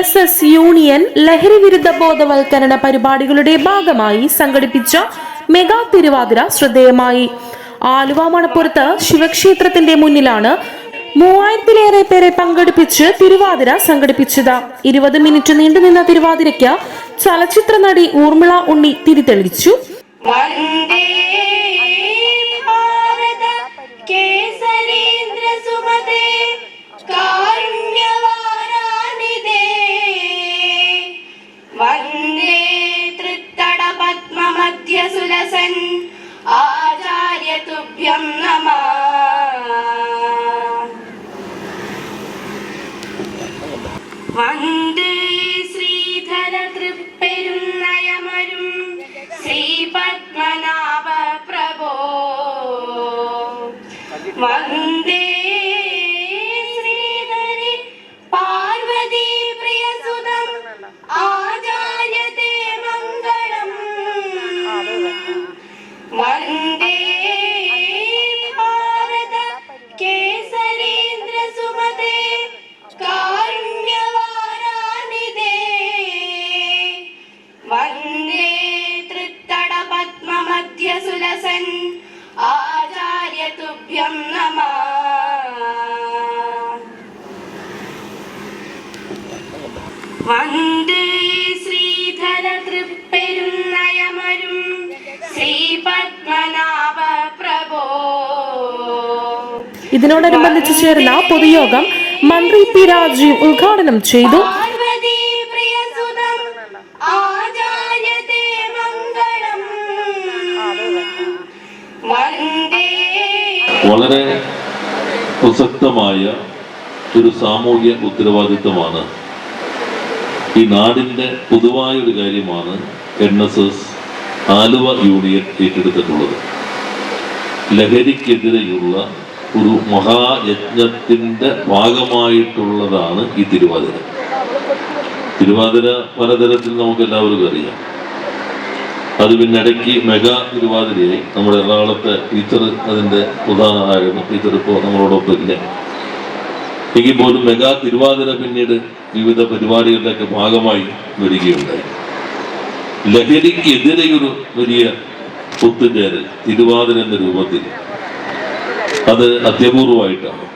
S S union ലഹരി വിരുദ്ധ ബോധവൽക്കരണ പരിപാടികളുടെ ഭാഗമായി സംഘടിപ്പിച്ച മെഗാ തിരുവാതിര ശ്രദ്ധേയമായി. ആലുവ മണപ്പുറത്ത് ശിവക്ഷേത്രത്തിന്റെ മുന്നിലാണ് മൂവായിരത്തിലേറെ പേരെ പങ്കെടുപ്പിച്ച് തിരുവാതിര സംഘടിപ്പിച്ചത്. ഇരുപത് മിനിറ്റ് നീണ്ടുനിന്ന തിരുവാതിരയ്ക്ക് ചലച്ചിത്ര നടി ഊർമിള ഉണ്ണി തിരിതെളിച്ചു. കേസരീന്ദ്ര സുമതേ കാരുണ്യവാരാനിധേ വന്ദേ ശ്രീധര തൃപ്പെരുന്നയമരും ശ്രീപത്മനാഭ പ്രഭോ ഇതിനോടനുബന്ധിച്ച് ചേർന്ന പൊതുയോഗം മന്ത്രി പി രാജീവ് ഉദ്ഘാടനം ചെയ്തു. വളരെ പ്രസക്തമായ ഒരു സാമൂഹ്യ ഉത്തരവാദിത്വമാണ് ഈ നാടിന്റെ പൊതുവായ ഒരു കാര്യമാണ് N S S Aluva union ഏറ്റെടുത്തിട്ടുള്ളത്. ലഹരിക്കെതിരെയുള്ള ഒരു മഹായജ്ഞത്തിന്റെ ഭാഗമായിട്ടുള്ളതാണ് ഈ തിരുവാതിര. തിരുവാതിര പലതരത്തിൽ നമുക്ക് എല്ലാവർക്കും അറിയാം. അത് പിന്നെ ഇടയ്ക്ക് മെഗാ തിരുവാതിരയായി നമ്മുടെ എറണാകുളത്തെ ടീച്ചർ അതിന്റെ പ്രധാനമായിരുന്നു ടീച്ചർ ഇപ്പോൾ നമ്മളോടൊപ്പം ഇല്ല എങ്കിൽ പോലും മെഗാ തിരുവാതിര പിന്നീട് വിവിധ പരിപാടികളുടെയൊക്കെ ഭാഗമായി വരികയുണ്ടായി. ലഹരിക്കെതിരെയൊരു വലിയ ഒത്തുചേരൽ തിരുവാതിര എന്ന രൂപത്തിൽ. അത് അത്യപൂർവമായിട്ടാണ്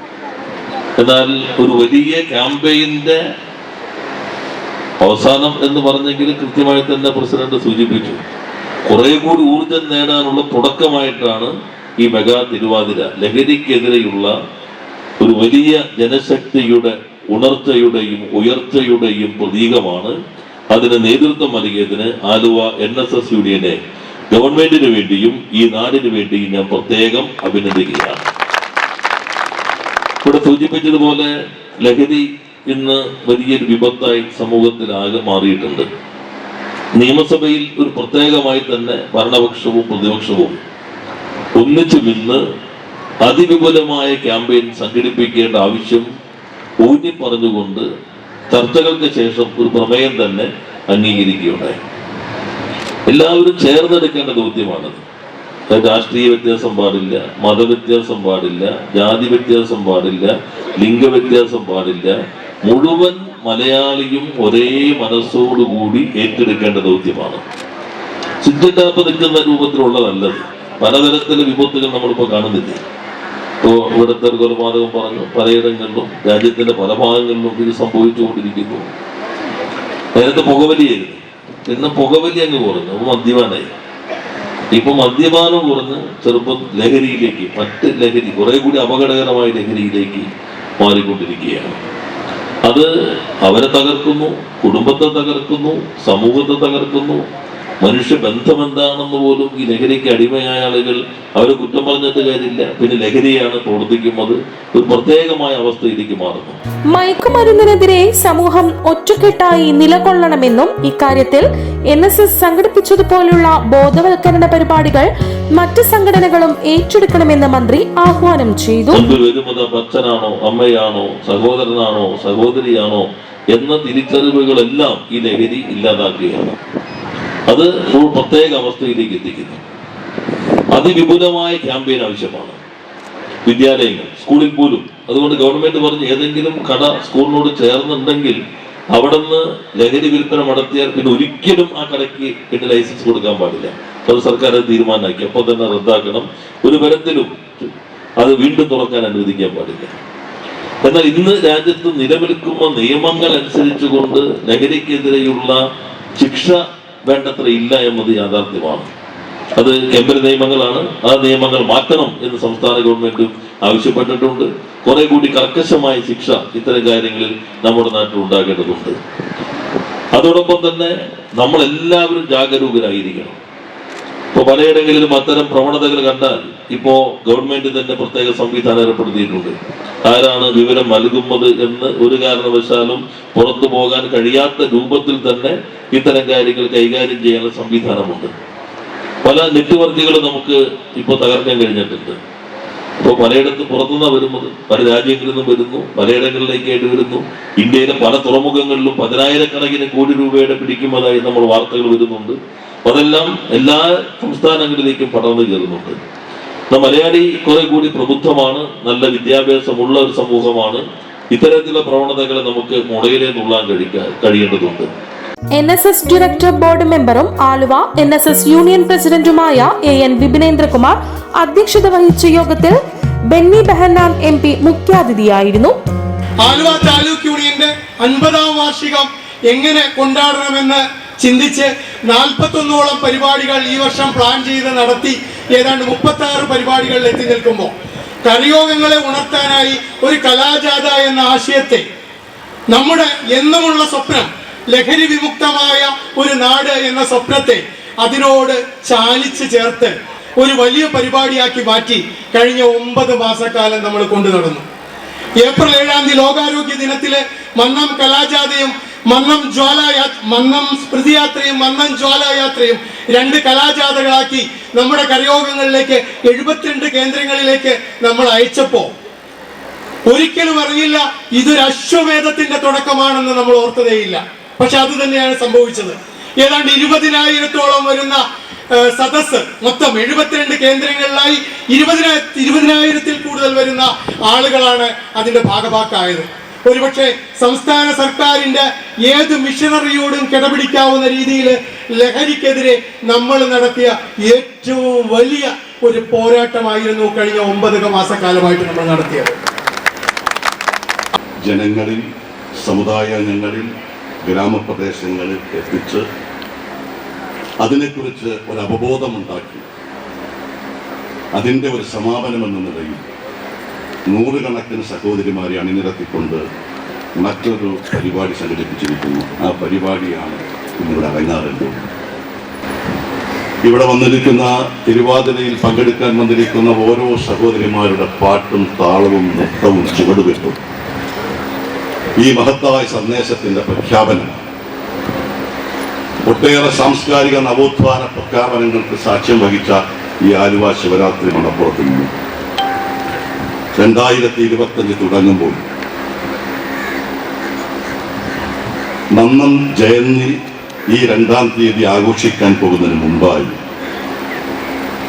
എന്നാൽ ഒരു വലിയ ക്യാമ്പയിന്റെ അവസാനം എന്ന് പറഞ്ഞെങ്കിൽ കൃത്യമായി തന്നെ പ്രസിഡന്റ് സൂചിപ്പിച്ചു. കുറെ കൂടി ഊർജം നേടാനുള്ള തുടക്കമായിട്ടാണ് ഈ മെഗാ തിരുവാതിര ലഹരിക്കെതിരെയുള്ള ഒരു വലിയ ജനശക്തിയുടെ ഉണർച്ചയുടെയും ഉയർച്ചയുടെയും പ്രതീകമാണ് അതിന് നേതൃത്വം നൽകിയതിന് ആലുവ എൻ എസ് എസ് യൂണിയനെ ഗവൺമെന്റിന് വേണ്ടിയും ഈ നാടിന് വേണ്ടിയും ഞാൻ പ്രത്യേകം അഭിനന്ദിക്കുകയാണ്. ഇവിടെ സൂചിപ്പിച്ചതുപോലെ ലഹരി ഇന്ന് വലിയൊരു വിപത്തായി സമൂഹത്തിലാകെ മാറിയിട്ടുണ്ട്. നിയമസഭയിൽ ഒരു പ്രത്യേകമായി തന്നെ ഭരണപക്ഷവും പ്രതിപക്ഷവും ഒന്നിച്ചു നിന്ന് അതിവിപുലമായ ക്യാമ്പയിൻ സംഘടിപ്പിക്കേണ്ട ആവശ്യം ഊന്നി പറഞ്ഞുകൊണ്ട് ചർച്ചകൾക്ക് ശേഷം ഒരു പ്രമേയം തന്നെ അംഗീകരിക്കുകയുണ്ടായി. എല്ലാവരും ചേർന്നെടുക്കേണ്ട ദൗത്യമാണത് രാഷ്ട്രീയ വ്യത്യാസം പാടില്ല മതവ്യത്യാസം പാടില്ല ജാതി വ്യത്യാസം പാടില്ല ലിംഗവ്യത്യാസം പാടില്ല. മുഴുവൻ മലയാളിയും ഒരേ മനസ്സോടുകൂടി ഏറ്റെടുക്കേണ്ട ദൗത്യമാണ് ചുറ്റിട്ടാപ്പ് നിൽക്കുന്ന രൂപത്തിലുള്ളതല്ലത്. പലതരത്തിലെ വിപത്തുകൾ നമ്മളിപ്പോൾ കാണുന്നില്ലേ. ഇപ്പോൾ ഇവിടുത്തെ കൊലപാതകം പറഞ്ഞു പലയിടങ്ങളിലും രാജ്യത്തിന്റെ പല ഭാഗങ്ങളിലും ഇത് സംഭവിച്ചുകൊണ്ടിരിക്കുന്നു. നേരത്തെ പുകവലിയായിരുന്നു. ഇന്ന് പുകവലി അങ്ങ് കുറഞ്ഞു. അപ്പൊ മദ്യപാനായി. ഇപ്പൊ മദ്യപാനം കുറഞ്ഞ് ചെറുപ്പം ലഹരിയിലേക്ക് മറ്റ് ലഹരി കുറെ കൂടി അപകടകരമായ ലഹരിയിലേക്ക് മാറിക്കൊണ്ടിരിക്കുകയാണ്. അത് അവരെ തകർക്കുന്നു കുടുംബത്തെ തകർക്കുന്നു സമൂഹത്തെ തകർക്കുന്നു മനുഷ്യ ബന്ധം എന്താണെന്ന് പോലും ഈ ലഹരിക്ക് അടിമയായ ആളുകൾ അവരെ കുറ്റം പറഞ്ഞിട്ട് കാര്യമില്ല. പിന്നെ ലഹരിയാണ് പ്രവർത്തിക്കുന്നത് ഒരു പ്രത്യേകമായ അവസ്ഥയിലേക്ക് മാറുന്നു. മയക്കുമരുന്നിനെതിരെ സമൂഹം ഒറ്റക്കെട്ടായി നിലകൊള്ളണമെന്നും ഇക്കാര്യത്തിൽ എൻ എസ് എസ് സംഘടിപ്പിച്ചതുപോലുള്ള ബോധവൽക്കരണ പരിപാടികൾ മറ്റ് സംഘടനകളും ഏറ്റെടുക്കണമെന്ന് മന്ത്രി ആഹ്വാനം ചെയ്തു. വരുന്നത് അച്ഛനാണോ അമ്മയാണോ? സഹോദരനാണോ? സഹോദരിയാണോ? എന്ന തിരിച്ചറിവുകളെല്ലാം ഈ ലഹരി ഇല്ലാതാക്കുകയാണ്. അത് പ്രത്യേക അവസ്ഥയിലേക്ക് എത്തിക്കുന്നു. അതിവിപുലമായ ക്യാമ്പയിൻ ആവശ്യമാണ്. വിദ്യാലയങ്ങൾ സ്കൂളിൽ പോലും. അതുകൊണ്ട് ഗവൺമെന്റ് പറഞ്ഞ് ഏതെങ്കിലും കട സ്കൂളിനോട് ചേർന്നുണ്ടെങ്കിൽ അവിടെ നിന്ന് ലഹരി വിൽപ്പന നടത്തിയാൽ പിന്നെ ഒരിക്കലും ആ കടയ്ക്ക് പിന്നെ ലൈസൻസ് കൊടുക്കാൻ പാടില്ല. അത് സർക്കാർ തീരുമാനമാക്കി. അപ്പോൾ തന്നെ റദ്ദാക്കണം. ഒരു തരത്തിലും അത് വീണ്ടും തുറക്കാൻ അനുവദിക്കാൻ പാടില്ല. എന്നാൽ ഇന്ന് രാജ്യത്ത് നിലനിൽക്കുന്ന നിയമങ്ങൾ അനുസരിച്ചുകൊണ്ട് ലഹരിക്കെതിരെയുള്ള ശിക്ഷ വേണ്ടത്ര ഇല്ല എന്നത് യാഥാർത്ഥ്യമാണ്. അത് കേന്ദ്ര നിയമങ്ങളാണ്. ആ നിയമങ്ങൾ മാറ്റണം എന്ന് സംസ്ഥാന ഗവൺമെന്റും ആവശ്യപ്പെട്ടിട്ടുണ്ട്. കുറെ കൂടി കർക്കശമായ ശിക്ഷ ഇത്തരം കാര്യങ്ങളിൽ നമ്മുടെ നാട്ടിൽ ഉണ്ടാകേണ്ടതുണ്ട്. അതോടൊപ്പം തന്നെ നമ്മൾ എല്ലാവരും ജാഗരൂകരായിരിക്കണം. ഇപ്പൊ പലയിടങ്ങളിലും അത്തരം പ്രവണതകൾ കണ്ടാൽ ഇപ്പോ ഗവൺമെന്റ് തന്നെ പ്രത്യേക സംവിധാനം ഏർപ്പെടുത്തിയിട്ടുണ്ട്. ആരാണ് വിവരം നൽകുന്നത് എന്ന് ഒരു കാരണവശാലും പുറത്തു പോകാൻ കഴിയാത്ത രൂപത്തിൽ തന്നെ ഇത്തരം കാര്യങ്ങൾ കൈകാര്യം ചെയ്യാനുള്ള സംവിധാനമുണ്ട്. പല നെറ്റ്വർക്കുകൾ നമുക്ക് ഇപ്പോൾ തകർക്കാൻ കഴിഞ്ഞിട്ടുണ്ട്. ഇപ്പോൾ പലയിടത്തും പുറത്തുനിന്നാണ് വരുന്നത്. പല രാജ്യങ്ങളിൽ നിന്നും വരുന്നു. പലയിടങ്ങളിലേക്കായിട്ട് വരുന്നു. ഇന്ത്യയിലെ പല തുറമുഖങ്ങളിലും പതിനായിരക്കണക്കിന് കോടി രൂപയുടെ പിടിക്കുന്നതായി നമ്മൾ വാർത്തകൾ വരുന്നുണ്ട്. അതെല്ലാം എല്ലാ സംസ്ഥാനങ്ങളിലേക്കും പടർന്നു കയറുന്നുണ്ട്. മലയാളി കുറെ കൂടി പ്രബുദ്ധമാണ്. നല്ല വിദ്യാഭ്യാസമുള്ള ഒരു സമൂഹമാണ്. ഇത്തരത്തിലുള്ള പ്രവണതകളെ നമുക്ക് മുടയിലേ നുള്ളാൻ കഴിക്കാൻ കഴിയേണ്ടതുണ്ട്. N S S director board മെമ്പറും Aluva N S S union പ്രസിഡന്റുമായ എ എൻ വിപിനേന്ദ്രകുമാർ അധ്യക്ഷത വഹിച്ച യോഗത്തിൽ ബെന്നി ബെഹന്നാൻ എം പി മുഖ്യാതിഥിയായിരുന്നു. ആലുവ താലൂക്ക് യൂണിയന്റെ അൻപതാം വാർഷികം എങ്ങനെ കൊണ്ടാടണമെന്ന് ചിന്തിച്ച് നാൽപ്പത്തൊന്നോളം പരിപാടികൾ ഈ വർഷം പ്ലാൻ ചെയ്ത് നടത്തി ഏതാണ്ട് മുപ്പത്തി ആറ് പരിപാടികളിൽ എത്തി നിൽക്കുമ്പോൾ കരയോഗങ്ങളെ ഉണർത്താനായി ഒരു കലാജാഥ എന്ന ആശയത്തെ നമ്മുടെ എന്നുമുള്ള സ്വപ്നം ലഹരി വിമുക്തമായ ഒരു നാട് എന്ന സ്വപ്നത്തെ അതിനോട് ചാലിച്ച് ചേർത്ത് ഒരു വലിയ പരിപാടിയാക്കി മാറ്റി കഴിഞ്ഞ ഒമ്പത് മാസക്കാലം നമ്മൾ കൊണ്ടു നടന്നു. ഏപ്രിൽ ഏഴാം തീയതി ലോകാരോഗ്യ ദിനത്തിൽ മന്നം കലാജാഥയും മന്നം ജ്വാല മന്നം സ്മൃതിയാത്രയും മന്നം ജ്വാലയാത്രയും രണ്ട് കലാജാഥകളാക്കി നമ്മുടെ കരയോഗങ്ങളിലേക്ക് എഴുപത്തിരണ്ട് കേന്ദ്രങ്ങളിലേക്ക് നമ്മൾ അയച്ചപ്പോ ഒരിക്കലും അറിയില്ല ഇതൊരു അശ്വവേദത്തിന്റെ തുടക്കമാണെന്ന് നമ്മൾ ഓർത്തതേയില്ല. പക്ഷെ അത് തന്നെയാണ് സംഭവിച്ചത്. ഏതാണ്ട് ഇരുപതിനായിരത്തോളം വരുന്ന സദസ് മൊത്തം എഴുപത്തിരണ്ട് കേന്ദ്രങ്ങളിലായി ഇരുപതിനായി ഇരുപതിനായിരത്തിൽ കൂടുതൽ വരുന്ന ആളുകളാണ് അതിന്റെ ഭാഗഭാക്കായത് ഒരുപക്ഷെ സംസ്ഥാന സർക്കാരിന്റെ ഏത് മിഷണറിയോടും കിടപിടിക്കാവുന്ന രീതിയിൽ ലഹരിക്കെതിരെ നമ്മൾ നടത്തിയ ഏറ്റവും വലിയ ഒരു പോരാട്ടമായിരുന്നു കഴിഞ്ഞ ഒമ്പത് മാസക്കാലമായിട്ട് നമ്മൾ നടത്തിയത്. ജനങ്ങളിൽ സമുദായങ്ങളിൽ ഗ്രാമപ്രദേശങ്ങളിൽ എത്തിച്ച് അതിനെക്കുറിച്ച് ഒരു അവബോധമുണ്ടാക്കി അതിന്റെ ഒരു സമാപനം എന്ന നിലയിൽ നൂറുകണക്കിന് സഹോദരിമാരെ അണിനിരത്തിക്കൊണ്ട് മറ്റൊരു പരിപാടി സംഘടിപ്പിച്ചിരിക്കുന്നു. ആ പരിപാടിയാണ് ഇന്നിവിടെ അരങ്ങാറുണ്ട് ഇവിടെ വന്നിരിക്കുന്ന തിരുവാതിരയിൽ പങ്കെടുക്കാൻ വന്നിരിക്കുന്ന ഓരോ സഹോദരിമാരുടെ പാട്ടും താളവും നൃത്തവും ചുവടുവെപ്പും. ഈ മഹത്തായ സന്ദേശത്തിന്റെ പ്രഖ്യാപനം. ഒട്ടേറെ സാംസ്കാരിക നവോത്ഥാന പ്രഖ്യാപനങ്ങൾക്ക് സാക്ഷ്യം വഹിച്ച ഈ ആലുവ ശിവരാത്രി മണപ്പുറത്തിൽ രണ്ടായിരത്തി ഇരുപത്തഞ്ച് തുടങ്ങുമ്പോൾ നന്നം ജയന്തി ഈ രണ്ടാം തീയതി ആഘോഷിക്കാൻ പോകുന്നതിന് മുമ്പായി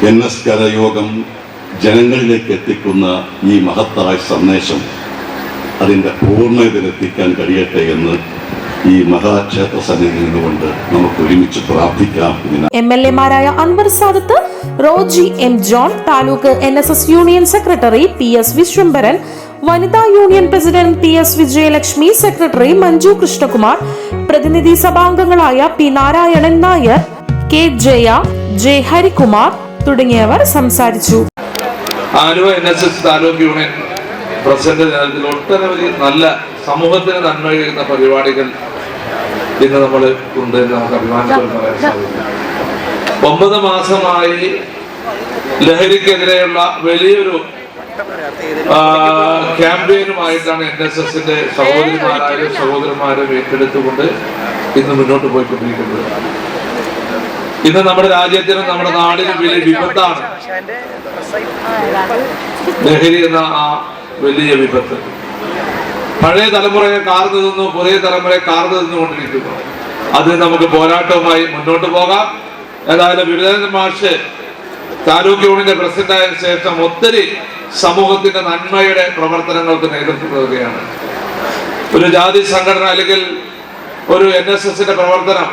എൻ എസ് കരയോഗം ജനങ്ങളിലേക്ക് എത്തിക്കുന്ന ഈ മഹത്തായ സന്ദേശം അതിന്റെ പൂർണതയിലെത്തിക്കാൻ കഴിയട്ടെ എന്ന് ഈ മഹാക്ഷേത്ര സന്നിധിയിൽ നിന്നുകൊണ്ട് നമുക്ക് ഒരുമിച്ച് പ്രാർത്ഥിക്കാം M L എമാരായ Anwar Sadath Roji M John taluk N S S union secretary P S Viswambharan വനിതാ union president P S Vijayalakshmi secretary Manju Krishnakumar പ്രതിനിധി സഭാംഗങ്ങളായ P Narayanan Nair K Jaya J Harikumar തുടങ്ങിയവർ സംസാരിച്ചു. Aluva N S S taluk union president ദിനത്തിൽ ഒട്ടനവധി നല്ല സമൂഹത്തിന് നന്മ ചെയ്യുന്ന പരിപാടികൾ ഇന്ന് നമ്മൾ ഉണ്ട് എന്ന് നമുക്ക് അഭിമാനത്തോടെ പറയാൻ സാധിക്കും. ഒമ്പത് മാസമായി ലഹരിക്കെതിരെയുള്ള വലിയൊരു ക്യാമ്പയിനുമായിട്ടാണ് എൻ എസ് എസിന്റെ സഹോദരിമാരായാലും സഹോദരന്മാരും ഏറ്റെടുത്തുകൊണ്ട് ഇന്ന് മുന്നോട്ട് പോയിക്കൊണ്ടിരിക്കുന്നത്. ഇന്ന് നമ്മുടെ രാജ്യത്തിനും നമ്മുടെ നാടിനും വലിയ വിപത്താണ്. ലഹരി എന്ന ആ വലിയ വിപത്ത്. പഴയ തലമുറയെ കാർന്നു നിന്നു പുതിയ തലമുറയെ കാർന്നു നിന്നുകൊണ്ടിരിക്കുന്നു അത് നമുക്ക് പോരാട്ടവുമായി മുന്നോട്ട് പോകാം. ഏതായാലും വിവേകാനന്ദ മാഷ് താലൂക്ക് യൂണിയന്റെ പ്രസിഡന്റായതിനു ശേഷം ഒത്തിരി സമൂഹത്തിന്റെ നന്മയുടെ പ്രവർത്തനങ്ങൾക്ക് നേതൃത്വം നൽകുകയാണ്. ഒരു ജാതി സംഘടന അല്ലെങ്കിൽ ഒരു എൻ എസ് എസിന്റെ പ്രവർത്തനം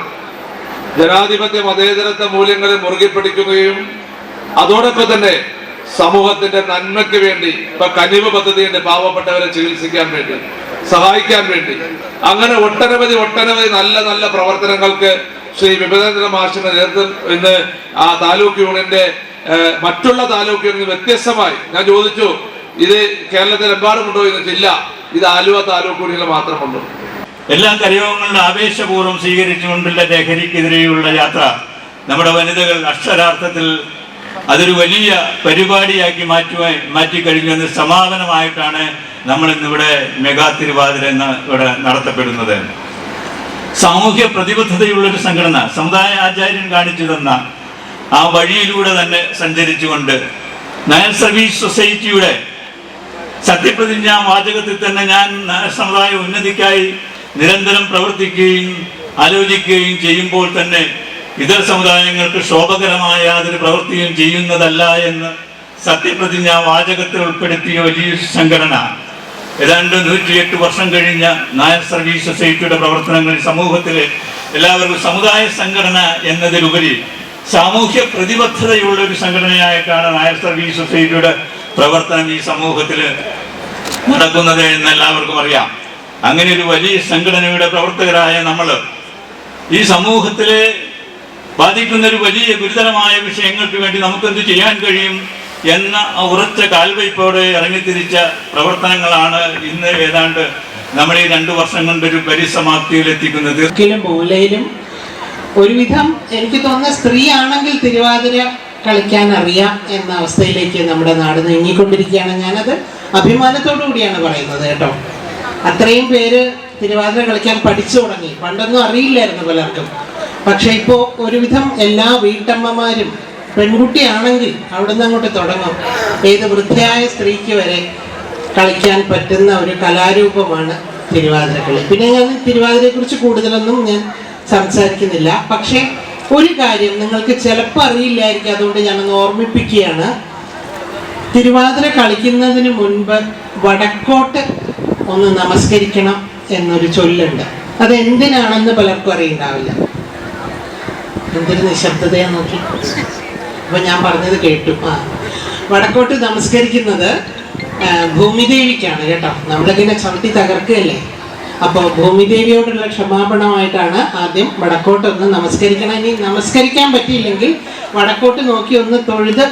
ജനാധിപത്യ മതേതരത്വ മൂല്യങ്ങളെ മുറുകെ പിടിക്കുകയും അതോടൊപ്പം തന്നെ സമൂഹത്തിന്റെ നന്മയ്ക്ക് വേണ്ടി ഇപ്പൊ കനിവ് പദ്ധതിയുണ്ട് പാവപ്പെട്ടവരെ ചികിത്സിക്കാൻ വേണ്ടി സഹായിക്കാൻ വേണ്ടി. അങ്ങനെ ഒട്ടനവധി ഒട്ടനവധി നല്ല നല്ല പ്രവർത്തനങ്ങൾക്ക് ശ്രീ വിഭജന മാഷിന്റെ നേതൃത്വം ഇന്ന് ആ താലൂക്ക് യൂണിയന്റെ മറ്റുള്ള താലൂക്ക് യൂണിയൻ വ്യത്യസ്തമായി ഞാൻ ചോദിച്ചു ഇത് കേരളത്തിലെമ്പാടുമുണ്ടോ എന്ന് ജില്ല ഇത് ആലുവ താലൂക്ക് യൂണിയനിൽ മാത്രമുണ്ടോ? എല്ലാ കരയോഗങ്ങളുടെ ആവേശപൂർവം സ്വീകരിച്ചുകൊണ്ടുള്ള ലഹരിക്കെതിരെയുള്ള യാത്ര നമ്മുടെ വനിതകൾ അക്ഷരാർത്ഥത്തിൽ അതൊരു വലിയ പരിപാടിയാക്കി മാറ്റുവാൻ മാറ്റിക്കഴിഞ്ഞു എന്ന് സമാപനമായിട്ടാണ് നമ്മൾ ഇന്നിവിടെ മെഗാ തിരുവാതിര എന്ന് ഇവിടെ നടത്തപ്പെടുന്നത്. സാമൂഹ്യ പ്രതിബദ്ധതയുള്ളൊരു സംഘടന സമുദായ ആചാര്യൻ കാണിച്ചു തന്ന ആ വഴിയിലൂടെ തന്നെ സഞ്ചരിച്ചുകൊണ്ട് നയൻ സർവീസ് സൊസൈറ്റിയുടെ സത്യപ്രതിജ്ഞ വാചകത്തിൽ തന്നെ ഞാൻ സമുദായ ഉന്നതിക്കായി നിരന്തരം പ്രവർത്തിക്കുകയും ആലോചിക്കുകയും ചെയ്യുമ്പോൾ തന്നെ ഇതര സമുദായങ്ങൾക്ക് ശോഭകരമായ യാതൊരു പ്രവൃത്തിയും ചെയ്യുന്നതല്ല എന്ന് സത്യപ്രതിജ്ഞ വാചകത്തിൽ ഉൾപ്പെടുത്തിയ വലിയ സംഘടന. ഏതാണ്ട് നൂറ്റിയെട്ട് വർഷം കഴിഞ്ഞ നായർ സർവീസ് സൊസൈറ്റിയുടെ പ്രവർത്തനങ്ങൾ സമൂഹത്തിലെ എല്ലാവർക്കും സമുദായ സംഘടന എന്നതിലുപരി സാമൂഹ്യ പ്രതിബദ്ധതയുള്ള ഒരു സംഘടനയായിട്ടാണ് നായർ സർവീസ് സൊസൈറ്റിയുടെ പ്രവർത്തനം ഈ സമൂഹത്തിൽ നടക്കുന്നത് എന്ന് എല്ലാവർക്കും അറിയാം. അങ്ങനെ ഒരു വലിയ സംഘടനയുടെ പ്രവർത്തകരായ നമ്മൾ ഈ സമൂഹത്തിലെ ബാധിക്കുന്ന ഒരു വലിയ ഗുരുതരമായ വിഷയങ്ങൾക്ക് വേണ്ടി നമുക്കെന്ത് ചെയ്യാൻ കഴിയും എന്ന ഉറച്ച കാൽവയ്പോടെ ഇറങ്ങിത്തിരിച്ച പ്രവർത്തനങ്ങളാണ് ഇന്ന് ഏതാണ്ട് നമ്മൾ ഈ രണ്ടു വർഷം കൊണ്ടൊരു മുക്കിലും മൂലയിലും ഒരുവിധം എനിക്ക് തോന്നുന്ന സ്ത്രീ ആണെങ്കിൽ തിരുവാതിര കളിക്കാൻ അറിയാം എന്ന അവസ്ഥയിലേക്ക് നമ്മുടെ നാട് നീങ്ങിക്കൊണ്ടിരിക്കുകയാണ്. ഞാനത് അഭിമാനത്തോടു കൂടിയാണ് പറയുന്നത് കേട്ടോ. അത്രയും പേര് തിരുവാതിര കളിക്കാൻ പഠിച്ചു തുടങ്ങി. പണ്ടൊന്നും അറിയില്ലായിരുന്നു പലർക്കും. പക്ഷെ ഇപ്പോ ഒരുവിധം എല്ലാ വീട്ടമ്മമാരും പെൺകുട്ടിയാണെങ്കിൽ അവിടുന്ന് അങ്ങോട്ട് തുടങ്ങും. ഏത് വൃദ്ധയായ സ്ത്രീക്ക് വരെ കളിക്കാൻ പറ്റുന്ന ഒരു കലാരൂപമാണ് തിരുവാതിരക്കളി. പിന്നെ ഞാൻ തിരുവാതിരയെ കുറിച്ച് കൂടുതലൊന്നും ഞാൻ സംസാരിക്കുന്നില്ല. പക്ഷേ ഒരു കാര്യം നിങ്ങൾക്ക് ചിലപ്പോൾ അറിയില്ലായിരിക്കും. അതുകൊണ്ട് ഞാനൊന്ന് ഓർമ്മിപ്പിക്കുകയാണ്. തിരുവാതിര കളിക്കുന്നതിന് മുൻപ് വടക്കോട്ട് ഒന്ന് നമസ്കരിക്കണം എന്നൊരു ചൊല്ലുണ്ട്. അത് എന്തിനാണെന്ന് പലർക്കും അറിയുണ്ടാവില്ല. എന്തൊരു നിശബ്ദതയാ നോക്കി. അപ്പൊ ഞാൻ പറഞ്ഞത് കേട്ടു. ആ. വടക്കോട്ട് നമസ്കരിക്കുന്നത് ഭൂമിദേവിക്കാണ് കേട്ടോ. നമ്മളിങ്ങനെ ചവിട്ടി തകർക്കുകയല്ലേ? അപ്പോൾ ഭൂമിദേവിയോടുള്ള ക്ഷമാപണമായിട്ടാണ് ആദ്യം വടക്കോട്ടൊന്ന് നമസ്കരിക്കണം. ഇനി നമസ്കരിക്കാൻ പറ്റിയില്ലെങ്കിൽ വടക്കോട്ട് നോക്കി ഒന്ന് തൊഴുത്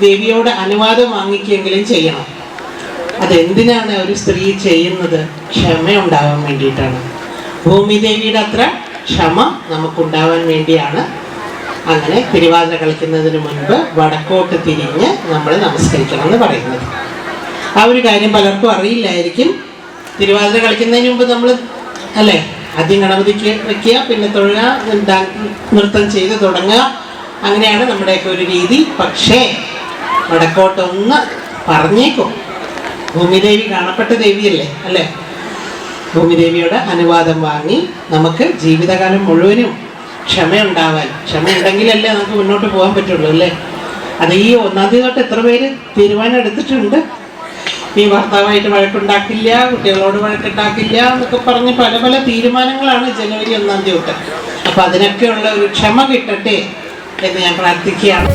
ദേവിയോട് അനുവാദം വാങ്ങിക്കുകയെങ്കിലും ചെയ്യണം. അതെന്തിനാണ് ഒരു സ്ത്രീ ചെയ്യുന്നത്? ക്ഷമയുണ്ടാവാൻ വേണ്ടിയിട്ടാണ്. ഭൂമിദേവിയുടെ അത്ര ക്ഷമ നമുക്കുണ്ടാവാൻ വേണ്ടിയാണ് അങ്ങനെ തിരുവാതിര കളിക്കുന്നതിന് മുൻപ് വടക്കോട്ട് തിരിഞ്ഞ് നമ്മൾ നമസ്കരിക്കണം എന്ന് പറയുന്നത്. ആ ഒരു കാര്യം പലർക്കും അറിയില്ലായിരിക്കും. തിരുവാതിര കളിക്കുന്നതിന് മുമ്പ് നമ്മൾ അല്ലേ? ആദ്യം ഗണപതിക്ക് വയ്ക്കുക പിന്നെ തൊഴുക നൃത്തം ചെയ്ത് തുടങ്ങുക. അങ്ങനെയാണ് നമ്മുടെയൊക്കെ ഒരു രീതി. പക്ഷേ വടക്കോട്ടൊന്ന് പറഞ്ഞേക്കും. ഭൂമിദേവി കാണപ്പെട്ട ദേവിയല്ലേ? അല്ലേ? ഭൂമിദേവിയുടെ അനുവാദം വാങ്ങി നമുക്ക് ജീവിതകാലം മുഴുവനും ക്ഷമയുണ്ടാവാൻ. ക്ഷമയുണ്ടെങ്കിലല്ലേ നമുക്ക് മുന്നോട്ട് പോകാൻ പറ്റുള്ളൂ അല്ലേ? അത് ഈ ഒന്നാം തീയതി തൊട്ട് എത്ര പേര് തീരുമാനം എടുത്തിട്ടുണ്ട്? ഈ ഭർത്താവായിട്ട് വഴക്കുണ്ടാക്കില്ല കുട്ടികളോട് വഴക്കുണ്ടാക്കില്ല എന്നൊക്കെ പറഞ്ഞ് പല പല തീരുമാനങ്ങളാണ് ജനുവരി ഒന്നാം തീയതി തൊട്ട്. അപ്പം അതിനൊക്കെയുള്ള ഒരു ക്ഷമ കിട്ടട്ടെ എന്ന് ഞാൻ പ്രാർത്ഥിക്കുകയാണ്.